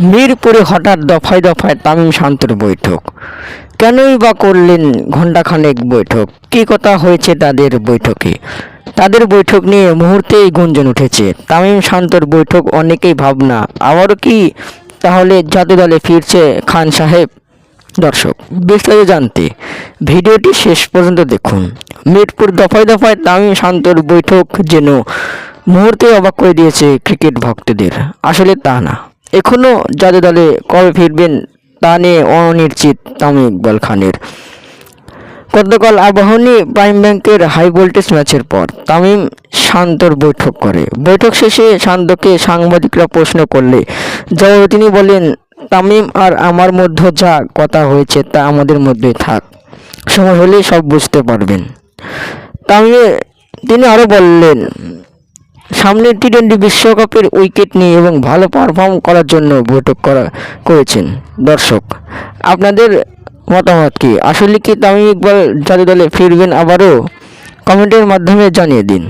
মিরপুরে হঠাৎ দফায় দফায় তামিম শান্তর বৈঠক। কেনই বা করলেন ঘণ্টাখানেক বৈঠক? কী কথা হয়েছে তাদের বৈঠকে? তাদের বৈঠক নিয়ে মুহূর্তেই গুঞ্জন উঠেছে। তামিম শান্তর বৈঠক অনেকেই ভাবনা, আবারও কি তাহলে জাতীয় দলে ফিরছে খান সাহেব? দর্শক, বিস্তারিত জানতে ভিডিওটি শেষ পর্যন্ত দেখুন। মিরপুর দফায় দফায় তামিম শান্তর বৈঠক যেন মুহূর্তে অবাক করে দিয়েছে ক্রিকেট ভক্তদের। আসলে তা না। এখনও জাতীয় দলে কবে ফিরবেন, তা নিয়ে অনিশ্চিত তামিম ইকবাল খানের। গতকাল আবাহনী প্রাইম ব্যাংকের হাই ভোল্টেজ ম্যাচের পর তামিম শান্তর বৈঠক করে। বৈঠক শেষে শান্তকে সাংবাদিকরা প্রশ্ন করলে জবাবে তিনি বলেন, তামিম আর আমার মধ্যে যা কথা হয়েছে তা আমাদের মধ্যে থাক। সময় হলেই সব বুঝতে পারবেন। তামিমে তিনি আরও বললেন সামনে টি টোয়েন্টি বিশ্বকাপের উইকেট নিয়ে এবং ভালো পারফর্ম করার জন্য বৈঠক করা, করেছেন দর্শক। আপনাদের মতামত কি? আসলে কি তামিম ইকবাল জাতীয় দলে ফিরবেন আবারও? কমেন্টের মাধ্যমে জানিয়ে দিন।